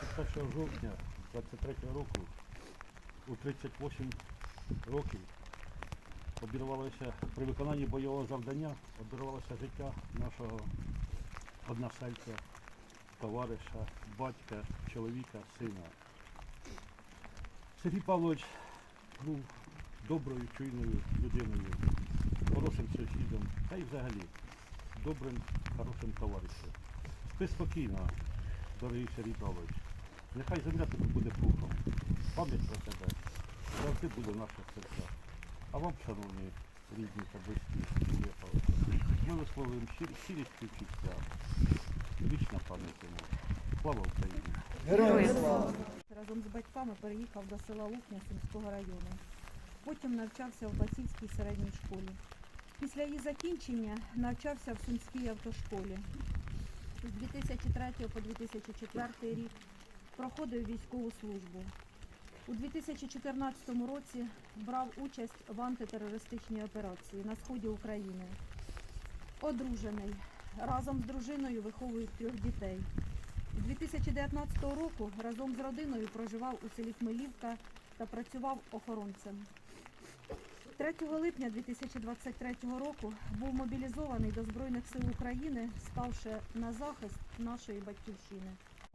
21 жовтня 23 року у 38 років обірвалося при виконанні бойового завдання, обірвалося життя нашого односельця, товариша, батька, чоловіка, сина. Сергій Павлович був доброю, чуйною людиною, хорошим сусідом, та й взагалі добрим, хорошим товаришем. Спи спокійно, дорогий Сергій Павлович. Нехай земля тобі буде пухом. Пам'ять про тебе завжди буде в наших серцях. А вам, шановні рідні та близькі, ми висловлюємо щирі, щирі співчуття. Вічна пам'ять йому. Слава Україні! Героям слава! Разом з батьками переїхав до села Лукня Сумського району. Потім навчався в Басівській середній школі. Після її закінчення навчався в Сумській автошколі. З 2003 по 2004 рік проходив військову службу. У 2014 році брав участь в антитерористичній операції на сході України. Одружений. Разом з дружиною виховують трьох дітей. З 2019 року разом з родиною проживав у селі Хмелівка та працював охоронцем. 3 липня 2023 року був мобілізований до Збройних сил України, ставши на захист нашої батьківщини.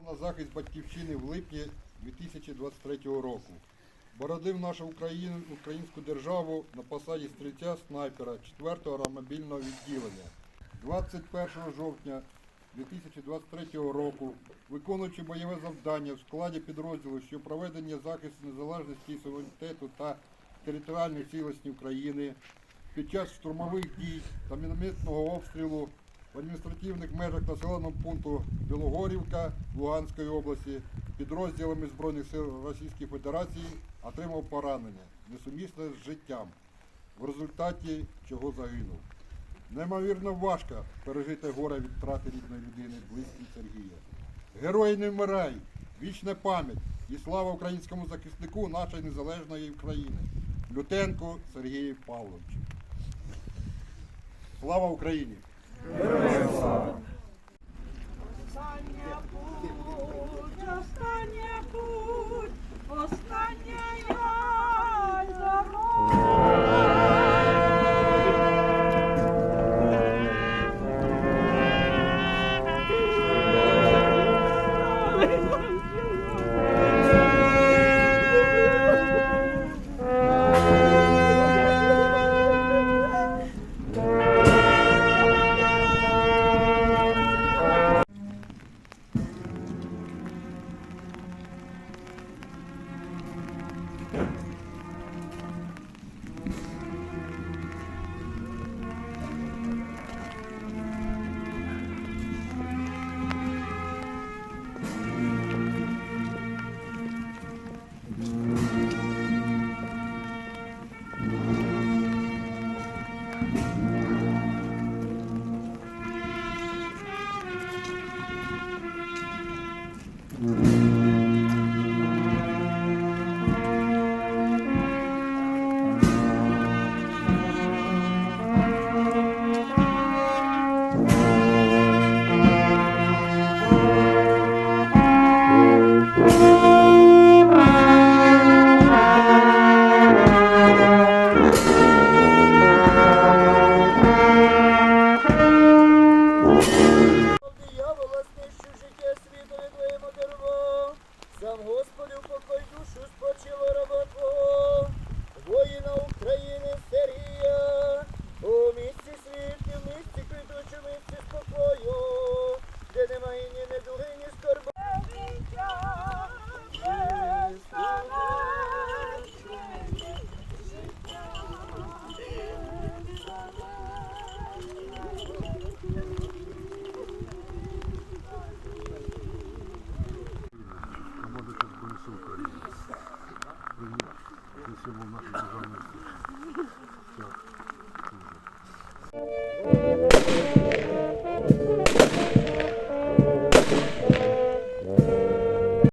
На захист батьківщини в липні 2023 року. Бородив нашу Україну, українську державу на посаді стрільця снайпера 4-го аеромобільного відділення. 21 жовтня 2023 року, виконуючи бойове завдання в складі підрозділу, що проведення захисту незалежності і суверенітету та територіальної цілісності України під час штурмових дій та мінометного обстрілу в адміністративних межах населеного пункту Білогорівка Луганської області підрозділами Збройних сил Російської Федерації отримав поранення, несумісне з життям, в результаті чого загинув. Неймовірно важко пережити горе від втрати рідної людини, близької Сергія. Герої не вмирай, вічна пам'ять і слава українському захиснику нашої незалежної України, Лютенку Сергію Павловичу. Слава Україні! Mm-hmm.